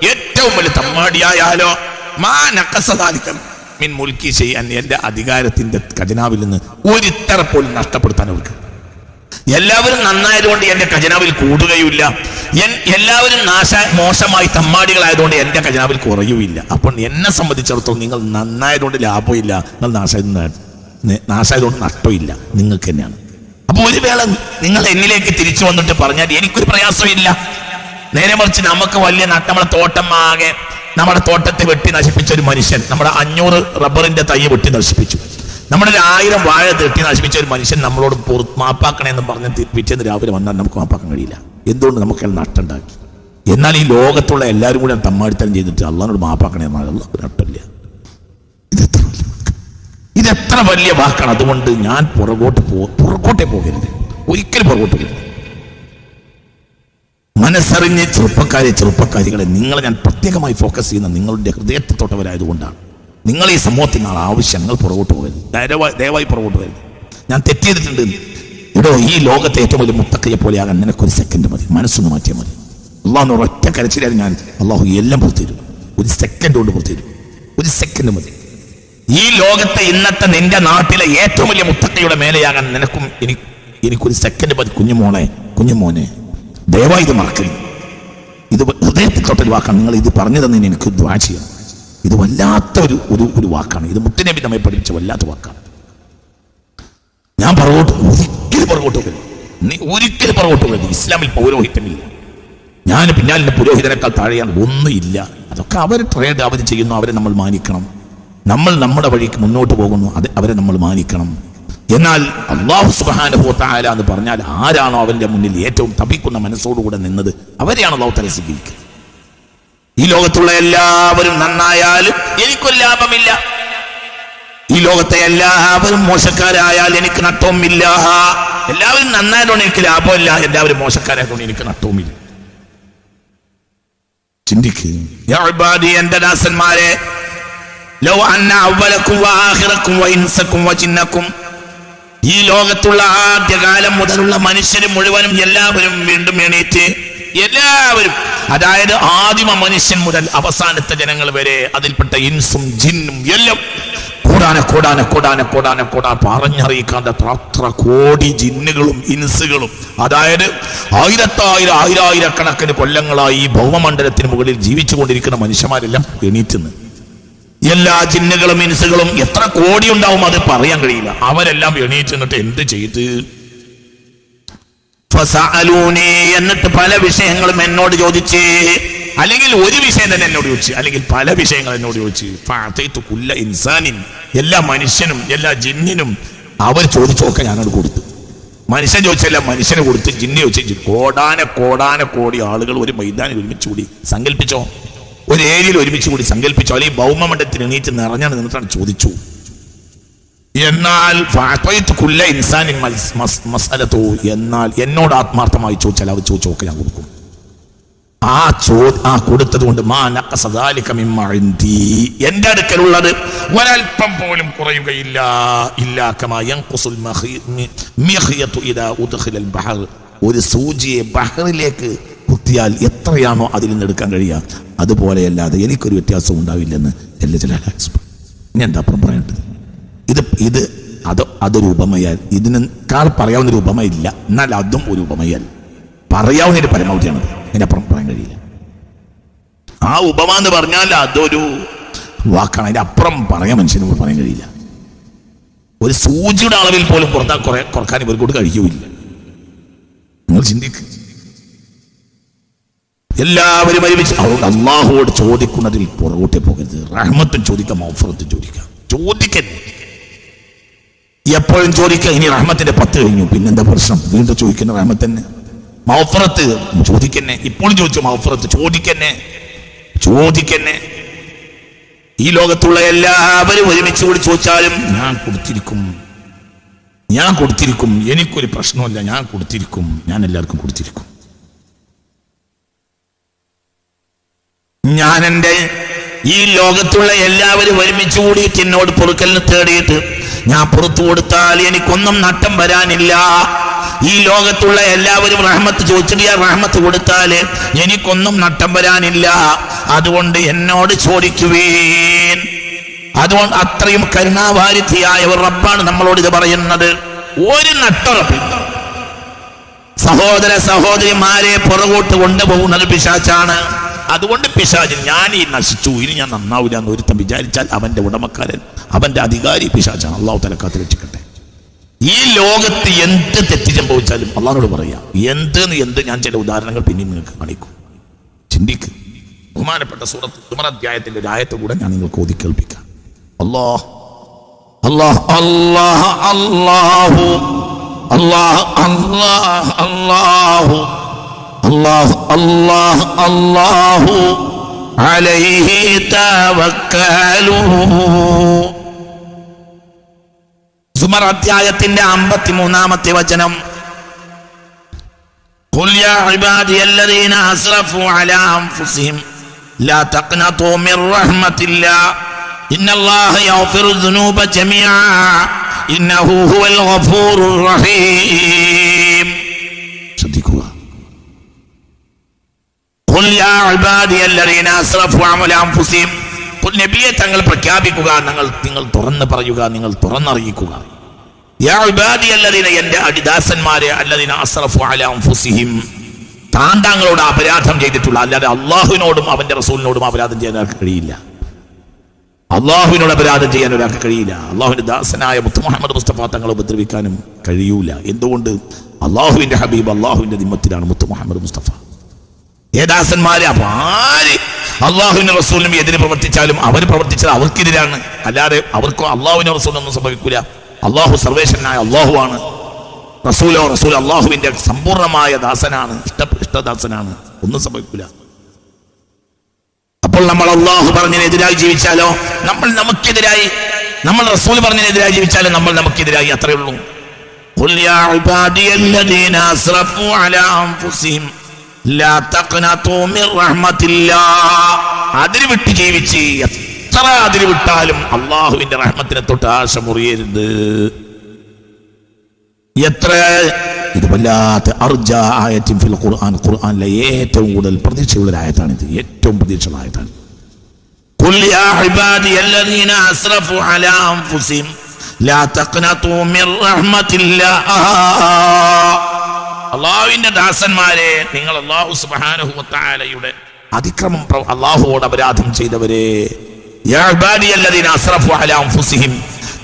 Speaker 1: ഏറ്റവും വലിയ തമ്മാടിയായാലോ? മാ നക്കസദാലിക്കം മിൻ മുൽക്കി ചെയ്യാൻ എന്റെ അധികാരത്തിന്റെ ഖജനാവിൽ നിന്ന് ഒരിത്തറ പോലും നഷ്ടപ്പെടുത്താൻ അവർക്ക് എല്ലാവരും നന്നായതുകൊണ്ട് എന്റെ ഖജനാവിൽ കൂടുകയില്ല എല്ലാവരും നാശ മോശമായി തമ്മാടികളായതുകൊണ്ട് എന്റെ ഖജനാവിൽ കുറയുകയില്ല അപ്പോൾ എന്നെ സംബന്ധിച്ചിടത്തോളം നിങ്ങൾ നന്നായതുകൊണ്ട് ലാഭമില്ല നിങ്ങൾ നാശായത് നാശായതുകൊണ്ട് നഷ്ടമില്ല. നിങ്ങൾക്ക് തന്നെയാണ്. അപ്പൊ ഒരു വേള നിങ്ങൾ എന്നിലേക്ക് തിരിച്ചു വന്നിട്ട് പറഞ്ഞാൽ എനിക്കൊരു പ്രയാസമില്ല. നേരെ മറിച്ച് നമുക്ക് വലിയ നമ്മളെ തോട്ടം ആകെ നമ്മുടെ തോട്ടത്തെ വെട്ടി നശിപ്പിച്ച ഒരു മനുഷ്യൻ നമ്മുടെ അഞ്ഞൂറ് റബ്ബറിന്റെ തൈ വെട്ടി നശിപ്പിച്ചു. നമ്മുടെ ഒരു ആയിരം വാഴ തെട്ടി നശിപ്പിച്ച ഒരു മനുഷ്യൻ നമ്മളോട് പൊറു മാപ്പാക്കണേ എന്ന് പറഞ്ഞ് പിറ്റേന്ന് രാവിലെ വന്നാൽ നമുക്ക് മാപ്പാക്കാൻ കഴിയില്ല. എന്തുകൊണ്ട് നമുക്ക് നട്ടം ഉണ്ടാക്കി എന്നാൽ ഈ ലോകത്തുള്ള എല്ലാവരും കൂടെ തമ്മാടിത്തരം ചെയ്തിട്ട് അള്ളഹാനോട് മാപ്പാക്കണേ നട്ടില്ല. ഇതെത്ര വലിയ. ഇതെത്ര വലിയ വാക്കാണ്. അതുകൊണ്ട് ഞാൻ പുറകോട്ട് പോ പുറകോട്ടേ പോകരുത്. ഒരിക്കലും പുറകോട്ട് പോകരുത്. മനസ്സറിഞ്ഞ് ചെറുപ്പക്കാരെ ചെറുപ്പക്കാരികളെ നിങ്ങളെ ഞാൻ പ്രത്യേകമായി ഫോക്കസ് ചെയ്യുന്ന നിങ്ങളുടെ ഹൃദയത്തെ തൊട്ടവരായതുകൊണ്ടാണ്. നിങ്ങൾ ഈ സമൂഹത്തിൽ ആവശ്യം ആവശ്യങ്ങൾ പുറകോട്ട് പോകരുത് ദയവായി ദയവായി പുറകോട്ട് പോകരുത്. ഞാൻ തെറ്റിയിട്ടുണ്ട് ഇടോ ഈ ലോകത്തെ ഏറ്റവും വലിയ മുത്തക്കയെ പോലെയാകാൻ നിനക്കൊരു സെക്കൻഡ് മതി. മനസ്സൊന്ന് മാറ്റിയാൽ മതി. അള്ളാഹ് ഒറ്റ കരച്ചിലായിരുന്നു ഞാൻ അള്ളാഹു എല്ലാം പുറത്തുതരും. ഒരു സെക്കൻഡ് കൊണ്ട് പുറത്തുതരും. ഒരു സെക്കൻഡ് മതി. ഈ ലോകത്തെ ഇന്നത്തെ നിന്റെ നാട്ടിലെ ഏറ്റവും വലിയ മുത്തക്കയുടെ മേലെയാകാൻ നിനക്കും എനിക്ക് എനിക്കൊരു സെക്കൻഡ് മതി കുഞ്ഞുമോളെ കുഞ്ഞുമോനെ. ദയവായി ഇത് മറക്കരുത്. ഇത് ഹൃദയത്തിൽ തൊട്ടൊരു വാക്കാണ്. നിങ്ങൾ ഇത് പറഞ്ഞു തന്നെ എനിക്ക് ദ്വാ ചെയ്യണം. ഇത് വല്ലാത്ത ഒരു ഒരു ഒരു വാക്കാണ്. ഇത് മുത്തനബി നമ്മെ പഠിപ്പിച്ച വല്ലാത്ത വാക്കാണ്. ഞാൻ പുറകോട്ട് ഒരിക്കലും പുറകോട്ട് നീ ഒരിക്കലും പുറകോട്ട് പോകരുത് ഇസ്ലാമിൽ പൗരോഹിത്യമില്ല. ഞാൻ പിന്നാലിന്റെ പുരോഹിതനേക്കാൾ താഴെയാണ്. ഒന്നുമില്ല. അതൊക്കെ അവർ ട്രേഡ് അവർ ചെയ്യുന്നു. അവരെ നമ്മൾ മാനിക്കണം. നമ്മൾ നമ്മുടെ വഴിക്ക് മുന്നോട്ട് പോകുന്നു. അത് അവരെ നമ്മൾ മാനിക്കണം. എന്നാൽ അള്ളാഹു സുബാനുഭൂത്തായ എന്ന് പറഞ്ഞാൽ ആരാണോ അവന്റെ മുന്നിൽ ഏറ്റവും തപിക്കുന്ന മനസ്സോടുകൂടെ നിന്നത് അവരെയാണ് അള്ളാഹു തല സ്വീകരിക്കുക ഈ ലോകത്തുള്ള എല്ലാവരും നന്നായാലും എനിക്കൊരു ലാഭമില്ല. ഈ ലോകത്തെ എല്ലാവരും മോശക്കാരായാൽ എനിക്ക് നട്ടവുമില്ല എല്ലാവരും നന്നായതുകൊണ്ട് എനിക്ക് ലാഭമില്ല. എല്ലാവരും മോശക്കാരായതുകൊണ്ട് എനിക്ക് നട്ടവുമില്ല ചിന്തിക്ക്. യാ ഇബാദി എന്റെ ദാസന്മാരെ ലോ അവലക്കും ഈ ലോകത്തുള്ള ആദ്യകാലം മുതലുള്ള മനുഷ്യരും മുഴുവനും എല്ലാവരും വീണ്ടും എണീറ്റ് എല്ലാവരും. അതായത് ആദിമ മനുഷ്യൻ മുതൽ അവസാനത്തെ ജനങ്ങൾ വരെ അതിൽപ്പെട്ട ഇൻസും ജിന്നും എല്ലാം കൂടാന കൂടാന കൂടാന കൂടാന കൂടാ പറഞ്ഞറിയിക്കാത്ത അത്ര കോടി ജിന്നുകളും ഇൻസുകളും. അതായത് ആയിരത്തായിരം ആയിരായിരക്കണക്കിന് കൊല്ലങ്ങളായി ഈ ഭൗമമണ്ഡലത്തിന് മുകളിൽ ജീവിച്ചു കൊണ്ടിരിക്കുന്ന മനുഷ്യന്മാരെല്ലാം എണീറ്റുന്നു. എല്ലാ ജിന്നുകളും ഇൻസുകളും എത്ര കോടി ഉണ്ടാവും അത് പറയാൻ കഴിയില്ല. അവരെല്ലാം എണീറ്റ് എന്ത് ചെയ്ത്? എന്നിട്ട് പല വിഷയങ്ങളും എന്നോട് ചോദിച്ച്. അല്ലെങ്കിൽ ഒരു വിഷയം തന്നെ എന്നോട് ചോദിച്ചു. അല്ലെങ്കിൽ പല വിഷയങ്ങൾ എന്നോട് ചോദിച്ചു. ഇൻസാനിൻ. എല്ലാ മനുഷ്യനും എല്ലാ ജിന്നിനും അവർ ചോദിച്ചൊക്കെ ഞാനോട് കൊടുത്തു. മനുഷ്യൻ ചോദിച്ചല്ല മനുഷ്യന് കൊടുത്ത് ജിന്നി ചോദിച്ചു കോടാന കോടാന കോടി ആളുകൾ ഒരു മൈതാനിൽ ഒരുമിച്ച് കൂടി സങ്കല്പിച്ചോ? ഒരു ഏരിയയിൽ ഒരുമിച്ച് കൂടി സങ്കല്പിച്ചോ? അല്ലെങ്കിൽ ഭൗമമണ്ഡലത്തിൽ എണീറ്റ് നിറഞ്ഞാണ് നിന്നിട്ടാണ് ചോദിച്ചു. എന്നാൽ കുല്ല ഇൻസാനിൻ മസ്- മസ്- മസ്അലതു എന്നാൽ എന്നോട് ആത്മാർത്ഥമായി ചോദിച്ചാൽ അവർ ചോദിച്ചൊക്കെ ഞാൻ കൊടുക്കും. ആ ചോ ആ കൊടുത്തത് കൊണ്ട്. എന്റെ അടുക്കലുള്ളത് ഒരൽപ്പം പോലും കുറയുകയില്ല. ഒരു സൂചിയെ ബഹറിലേക്ക് കുത്തിയാൽ എത്രയാണോ അതിൽ നിന്ന് എടുക്കാൻ കഴിയുക. അതുപോലെയല്ലാതെ എനിക്കൊരു വ്യത്യാസം ഉണ്ടാവില്ലെന്ന് എല്ലാ ചില ഇനി എന്താ അപ്പുറം പറയേണ്ടത്? ഇത് അത് അതൊരു ഉപമയാൽ. ഇതിനേക്കാൾ പറയാവുന്ന ഒരു ഉപമയില്ല. എന്നാൽ അതും ഒരു ഉപമയാൽ. പറയാവുന്ന ഒരു പരമാവധിയാണത് അതിനപ്പുറം പറയാൻ കഴിയില്ല. ആ ഉപമ എന്ന് പറഞ്ഞാൽ അതൊരു വാക്കാണ്. അതിന്റെ അപ്പുറം പറയാൻ മനുഷ്യന് പറയാൻ കഴിയില്ല. ഒരു സൂചിയുടെ അളവിൽ പോലും പുറത്താ കുറെ കുറയ്ക്കാൻ ഇവർക്കൂട്ട് കഴിയുമില്ല നിങ്ങൾ ചിന്തിക്ക്. എല്ലാവരും ഒരുമിച്ച് അതുകൊണ്ട് അള്ളാഹുവോട് ചോദിക്കുന്നതിൽ പുറകോട്ടേ പോകരുത്. റഹ്മത്തും ചോദിക്കാം ഓഫറത്തും ചോദിക്കാം. ചോദിക്കരുത്. എപ്പോഴും ചോദിക്കുക ഇനി റഹ്മത്തിന്റെ പത്ത് കഴിഞ്ഞു. പിന്നെന്താ പ്രശ്നം? വീണ്ടും ചോദിക്കുന്ന റഹ്മത്തന്നെ മൗഫറത്ത് ചോദിക്കന്നെ. ഇപ്പോഴും ചോദിച്ചു മൗഫറത്ത് ചോദിക്കന്നെ ചോദിക്കന്നെ. ഈ ലോകത്തുള്ള എല്ലാവരും ഒരുമിച്ച് കൂടി ചോദിച്ചാലും ഞാൻ കൊടുത്തിരിക്കും. ഞാൻ കൊടുത്തിരിക്കും. എനിക്കൊരു പ്രശ്നമല്ല ഞാൻ കൊടുത്തിരിക്കും. ഞാൻ എല്ലാവർക്കും കൊടുത്തിരിക്കും. ഞാൻ എന്റെ ഈ ലോകത്തുള്ള എല്ലാവരും ഒരുമിച്ച് കൂടിയിട്ട് എന്നോട് പൊറുക്കലിന് തേടിയിട്ട് ഞാൻ പുറത്തു കൊടുത്താൽ എനിക്കൊന്നും നട്ടം വരാനില്ല. ഈ ലോകത്തുള്ള എല്ലാവരും റഹ്മത്ത് ചോദിച്ചിട്ട് റഹ്മത്ത് കൊടുത്താൽ എനിക്കൊന്നും നട്ടം വരാനില്ല. അതുകൊണ്ട് എന്നോട് ചോദിക്കുവേൻ. അതുകൊണ്ട് അത്രയും കരുണാവാരിധിയായ ഒരു റബ്ബാണ് നമ്മളോട് ഇത് പറയുന്നത്. ഒരു നട്ടുറപ്പില്ല സഹോദര സഹോദരിമാരെ പുറകോട്ട് കൊണ്ടുപോകുന്നത് പിശാച്ചാണ്. അതുകൊണ്ട് പിശാചൻ ഞാൻ ഈ നശിച്ചു ഇനി ഞാൻ നന്നാവില്ല എന്ന് ഒരുത്തം വിചാരിച്ചാൽ അവന്റെ ഉടമക്കാരൻ അവന്റെ അധികാരി പിശാജാണ് അള്ളാഹു തല കാത്തു രക്ഷിക്കട്ടെ. ഈ ലോകത്ത് എന്ത് തെറ്റ് സംഭവിച്ചാലും അള്ളാഹിനോട് പറയാം എന്ത് എന്ത് ഞാൻ ചില ഉദാഹരണങ്ങൾ പിന്നെയും നിങ്ങൾക്ക് കാണിക്കും. ചിന്തിക്ക്. ബഹുമാനപ്പെട്ട സൂറത്ത് തുമർ അധ്യായത്തിന്റെ ഒരു ആയത്ത് കൂടെ ഞാൻ നിങ്ങൾക്ക് ഓതി കേൾപ്പിക്കാം. അല്ലാഹ് അല്ലാഹ് അല്ലാഹ് അല്ലാഹു അല്ലാഹ് അല്ലാഹ് അല്ലാഹു അല്ലാഹ് അല്ലാഹ് അല്ലാഹു അലൈഹി തവക്കലൂ സുമർ അധ്യായത്തിന്റെ അമ്പത്തിമൂന്നാമത്തെ വചനം قل يا عبادي الذين أسرفوا على أنفسهم لا تقنطوا من رحمة الله إن الله يغفر الذنوب جميعا إنه هو الغفور الرحيم ശ്രദ്ധിക്കുക നബിയെ തങ്ങൾ പ്രഖ്യാപിക്കുക നിങ്ങൾ നിങ്ങൾ തുറന്ന് പറയുക നിങ്ങൾ തുറന്നറിയിക്കുക. എന്റെ അടിദാസന്മാരെ അല്ലദീന അസ്റഫു അലാ അൻഫുസിഹിം. താൻ താങ്കളോട് അപരാധം ചെയ്തിട്ടുള്ള അല്ലാതെ അള്ളാഹുവിനോടും അവന്റെ റസൂലിനോടും അപരാധം ചെയ്യാൻ ഒരാൾക്ക് കഴിയില്ല. അള്ളാഹുവിനോട് അപരാധം ചെയ്യാൻ ഒരാൾക്ക് കഴിയില്ല. അള്ളാഹുവിന്റെ ദാസനായ മുത്ത് മുഹമ്മദ് മുസ്തഫ തങ്ങളെ ഉപദ്രവിക്കാനും കഴിയൂല. എന്തുകൊണ്ട്? അള്ളാഹുവിന്റെ ഹബീബ് അള്ളാഹുവിന്റെ ദിമ്മത്തിലാണ് മുത്ത് മുഹമ്മദ് മുസ്തഫ. അപ്പൊ ആര് അള്ളാഹുവിന്റെ റസൂലിനും എതിരെ പ്രവർത്തിച്ചാലും അവർ പ്രവർത്തിച്ചത് അവർക്കെതിരാണ്. അല്ലാതെ അവർക്കോ അള്ളാഹുവിന്റെ റസൂലൊന്നും സംഭവിക്കൂല. അള്ളാഹു സർവേശ്വരനായ അള്ളാഹുവാണ്. റസൂലോ റസൂൽ അള്ളാഹുവിന്റെ സമ്പൂർണമായ ദാസനാണ്. ഇഷ്ട ഇഷ്ടദാസനാണ്. ഒന്നും സംഭവിക്കൂല. അപ്പോൾ നമ്മൾ അള്ളാഹു പറഞ്ഞതിനെതിരായി ജീവിച്ചാലോ? നമ്മൾ നമുക്കെതിരായി. നമ്മൾ റസൂൽ പറഞ്ഞതിനെതിരായി ജീവിച്ചാലോ? നമ്മൾ നമുക്കെതിരായി. അത്രയേ ഉള്ളൂ قل يا عبادي الذين أسرفوا على أنفسهم لا تقنطوا من رحمة الله അതിര് വിട്ട് ജീവിച്ച് എത്ര അതിര് വിട്ടാലും അള്ളാഹുവിന്റെ റഹ്മത്തിനെ തൊട്ട് ആശ മുറിയരുത് എത്ര ഇത് വല്ലാത്ത അർജ ആയത്തിൻ ഫിൽ ഖുർആൻ ഖുർആനിലെ ഏറ്റവും കൂടുതൽ പ്രതീക്ഷയുള്ള ഒരു ആയത്താണിത് ഏറ്റവും പ്രതീക്ഷയുള്ള ആയത്താണ് قل يا عبادي الذين أسرفوا على أنفسهم لا تقنطوا من رحمة الله അള്ളാഹുവിന്റെ ദാസന്മാരെ നിങ്ങൾ അള്ളാഹു സുബ്ഹാനഹു വതആലയുടെ അതിക്രമം അള്ളാഹുവോട് അപരാധം ചെയ്തവരെ.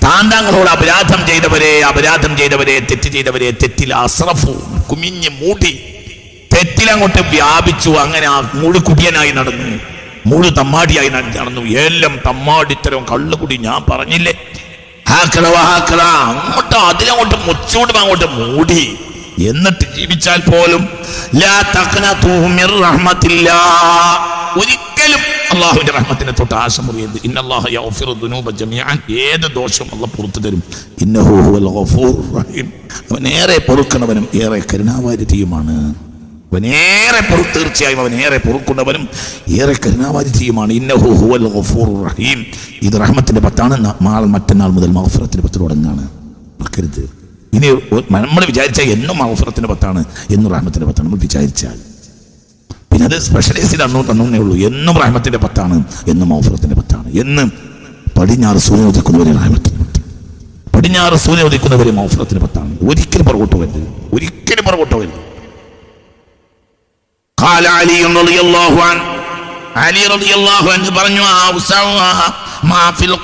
Speaker 1: താങ്കളോട് അപരാധം ചെയ്തവരെ അപരാധം ചെയ്തവരെ തെറ്റ് ചെയ്തവരെ തെറ്റിൽ അസ്റഫു കുമിഞ്ഞ് മൂടി തെറ്റിലങ്ങോട്ട് വ്യാപിച്ചു അങ്ങനെ മുഴു കുടിയനായി നടന്നു. മുഴു തമ്മാടിയായി നടന്നു. എല്ലാം തമ്മാടിത്തരം കള്ളുകുടി ഞാൻ പറഞ്ഞില്ലേ? ഹാക്കള ഹാക്കള അങ്ങോട്ട് അതിലങ്ങോട്ട് മുച്ചൂടും അങ്ങോട്ട് മൂടി. എന്നിട്ട് ജീവിച്ചാൽ പോലും. ഒരിക്കലും അള്ളാഹുവിന്റെ റഹ്മത്തിനെ തൊട്ട് ആശ മുറിയത് ഏത് ദോഷം അല്ല പുറത്തു തരും. അവൻ ഏറെ പൊറുക്കണവനും ഏറെ കരുണാവാരിധിയുമാണ്. അവൻ ഏറെ പൊറു തീർച്ചയായും അവൻ ഏറെ പൊറുക്കുന്നവനും ഏറെ കരുണാവാരിധിയുമാണ്. ഇന്നഹു ഹുവൽ ഗഫൂർ റഹീം. ഇത് റഹ്മത്തിന്റെ പത്താണ്. ന- മറ്റന്നാൾ മുതൽ മഹഫറത്തിന്റെ പത്ത് തുടങ്ങാണ് ഇനി നമ്മൾ വിചാരിച്ചാൽ എന്നും മഹഫറത്തിന്റെ പത്താണ് എന്നും റഹ്മത്തിന്റെ പത്താണ് നമ്മൾ വിചാരിച്ചാൽ. പിന്നെ അത് സ്പെഷ്യലൈസ്ഡ് അന്നോ തന്നേ ഉള്ളൂ. എന്നും റഹ്മത്തിന്റെ പത്താണ് എന്നും മൗഫറത്തിന്റെ പത്താണ്. എന്ന് പടിഞ്ഞാറ് സൂര്യ ഉദിക്കുന്നവരെ റഹ്മത്തിന്റെ പത്ത് പടിഞ്ഞാറ് സൂര്യ ഉദിക്കുന്നവരെ മൗഫറത്തിന്റെ പത്താണ്. ഒരിക്കലും പുറകോട്ട് വരരുത് ഒരിക്കലും പുറകോട്ട് വരരുത് അലി റളിയല്ലാഹു അൻഹു പറഞ്ഞു ആ മാഫിൽ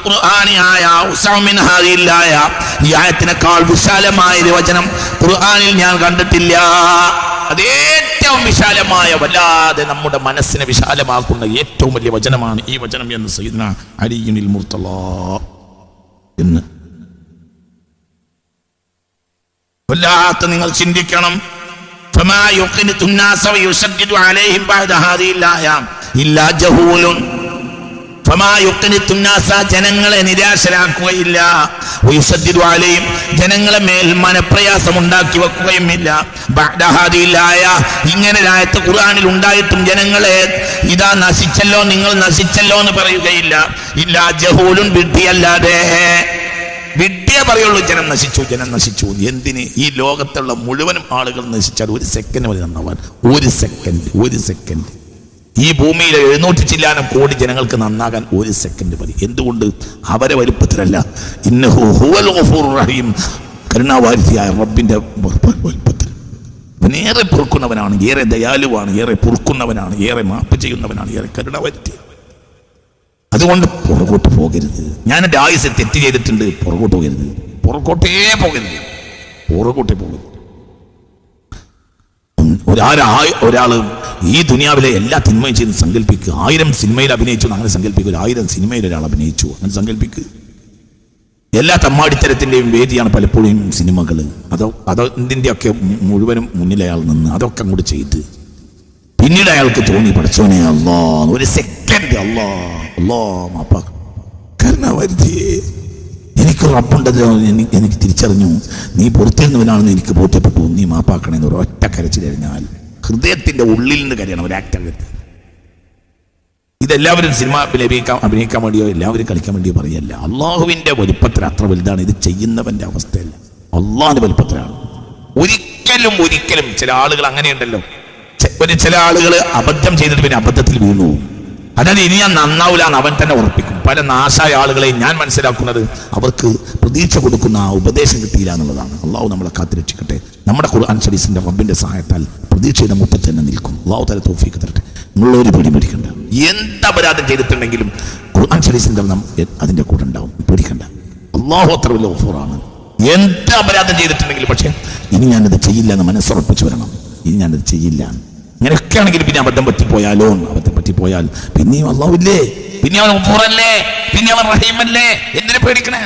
Speaker 1: വിശാലമായ ഒരു വചനം ഖുർആനിൽ ഞാൻ കണ്ടിട്ടില്ല. അത് ഏറ്റവും വിശാലമായ വല്ലാതെ നമ്മുടെ മനസ്സിനെ വിശാലമാക്കുന്ന ഏറ്റവും വലിയ വചനമാണ് ഈ വചനം എന്ന് സൈദന അലിയുനിൽ മുർത്തല എന്ന്. വല്ലാത്ത നിങ്ങൾ ചിന്തിക്കണം. ഫമാ തുന്നാസ അലൈഹിം ഇല്ലാ ജഹൂലും. ജനങ്ങളെ നിരാശരാക്കുകയില്ല. ഉയസദ്ദിദ്വാലയും ജനങ്ങളെ മേൽ മനപ്രയാസം ഉണ്ടാക്കി വെക്കുകയുമില്ല ബാഡഹാദിയിലായ ഇങ്ങനെ രാജ്യത്ത് ഖുറാനിൽ ഉണ്ടായിട്ടും ജനങ്ങളെ ഇതാ നശിച്ചല്ലോ നിങ്ങൾ നശിച്ചല്ലോ എന്ന് പറയുകയില്ല. ഇല്ല ജഹൂലും വിഡ്ഢിയല്ലാതെ. വിഡ്ഢിയെ പറയുള്ളൂ ജനം നശിച്ചു ജനം നശിച്ചു. എന്തിന്? ഈ ലോകത്തുള്ള മുഴുവനും ആളുകൾ നശിച്ചാൽ ഒരു സെക്കൻഡ് വരെ നന്നാവാൻ. ഒരു സെക്കൻഡ് ഒരു സെക്കൻഡ് ഈ ഭൂമിയിൽ എഴുന്നൂറ്റി ചില്ലാനം കോടി ജനങ്ങൾക്ക് നന്നാകാൻ ഒരു സെക്കൻഡ് മതി. എന്തുകൊണ്ട്? അവരെ വലുപ്പത്തിലല്ല. ഇന്നഹു ഹുവൽ റഹീം. റബ്ബിന്റെ വലുപ്പത്തിൽ. ഏറെ പൊറുക്കുന്നവനാണ് ഏറെ ദയാലുവാണ് ഏറെ പൊറുക്കുന്നവനാണ് ഏറെ മാപ്പ് ചെയ്യുന്നവനാണ് ഏറെ കരുണാവാരിധി അതുകൊണ്ട് പുറകോട്ട് പോകരുത്. ഞാൻ എന്റെ ആയുസ് തെറ്റ് ചെയ്തിട്ടുണ്ട് പുറകോട്ട് പോകരുത്. പുറകോട്ടേ പോകരുത്. പുറകോട്ടേ പോകരുത്. ഒരാൾ ഒരാൾ ഈ ദുനിയാവിലെ എല്ലാ തിന്മയും ചെയ്ത് സങ്കല്പിക്കുക ആയിരം സിനിമയിൽ അഭിനയിച്ചു അങ്ങനെ സങ്കല്പിക്കുക ഒരു ആയിരം സിനിമയിൽ ഒരാൾ അഭിനയിച്ചു. അങ്ങനെ സങ്കല്പിക്കുക എല്ലാ തമ്മാടിത്തരത്തിന്റെയും വേദിയാണ് പലപ്പോഴും സിനിമകൾ അതോ അതോ ഇതിന്റെയൊക്കെ മുഴുവനും മുന്നിൽ അയാൾ നിന്ന് അതൊക്കെ അങ്ങോട്ട് ചെയ്ത്. പിന്നീട് അയാൾക്ക് തോന്നി പഠിച്ചോനെ അള്ളാ ഒരു സെക്കൻഡ് അള്ളാ അള്ളാ മാപ്പ കരുണാവരുതിയേ എനിക്ക് റബ്ബുണ്ടത് എനിക്ക് തിരിച്ചറിഞ്ഞു. നീ പുറത്തിരുന്നവനാണെന്ന് എനിക്ക് ബോധ്യപ്പെട്ടു. നീ മാപ്പാക്കണമെന്ന് ഒരു ഒറ്റ കരച്ചിൽ കഴിഞ്ഞാൽ ഹൃദയത്തിന്റെ ഉള്ളിൽ നിന്ന് കരയണം. ഒരു ആക്ടർ ഇതെല്ലാവരും സിനിമ അഭിനയിക്കാൻ അഭിനയിക്കാൻ വേണ്ടിയോ എല്ലാവരും കളിക്കാൻ വേണ്ടിയോ പറയല്ല. അള്ളാഹുവിന്റെ വലുപ്പത്തിൽ അത്ര വലുതാണ്. ഇത് ചെയ്യുന്നവന്റെ അവസ്ഥയല്ല. അള്ളാഹിന്റെ വലുപ്പത്തിലാണ്. ഒരിക്കലും ഒരിക്കലും ചില ആളുകൾ അങ്ങനെയുണ്ടല്ലോ. ചില ആളുകൾ അബദ്ധം ചെയ്തിട്ട് പിന്നെ അബദ്ധത്തിൽ വീണു. പോകും അതായത് ഇനി ഞാൻ നന്നാവില്ല എന്ന് അവൻ തന്നെ ഉറപ്പിക്കും. പല നാശായ ആളുകളെ ഞാൻ മനസ്സിലാക്കുന്നത് അവർക്ക് പ്രതീക്ഷ കൊടുക്കുന്ന ആ ഉപദേശം കിട്ടിയില്ല എന്നുള്ളതാണ്. അള്ളാഹു നമ്മളെ കാത്തിരക്ഷിക്കട്ടെ. നമ്മുടെ ഖുർആൻ ഷരീസിന്റെ റബ്ബിന്റെ സഹായത്താൽ പ്രതീക്ഷയുടെ മുറ്റത്ത് തന്നെ നിൽക്കും. അള്ളാഹു തല തോഫിക്ക് തരട്ടെ. നിങ്ങളൊരു പേടി പേടിക്കണ്ട. എന്ത് അപരാധം ചെയ്തിട്ടുണ്ടെങ്കിലും ഖുർആൻ ഷരീസിന്റെ അതിന്റെ കൂടെ ഉണ്ടാവും. പേടിക്കണ്ട. അള്ളാഹു അത്ര വലിയ ഓഫറാണ് എന്ത് അപരാധം ചെയ്തിട്ടുണ്ടെങ്കിലും പക്ഷേ ഇനി ഞാനത് ചെയ്യില്ല എന്ന് മനസ്സുറപ്പിച്ചു വരണം. ഇനി ഞാനത് ചെയ്യില്ല ഇങ്ങനെയൊക്കെ ആണെങ്കിൽ പിന്നെ അബദ്ധം പറ്റിപ്പോയാലോ അബദ്ധം പറ്റിപ്പോയാൽ പിന്നെയും അള്ളാവില്ലേ പിന്നെ അവൻ ഉപ്പൂറല്ലേ പിന്നെ അവൻ റഹീമല്ലേ? എന്തിനു പേടിക്കണേ?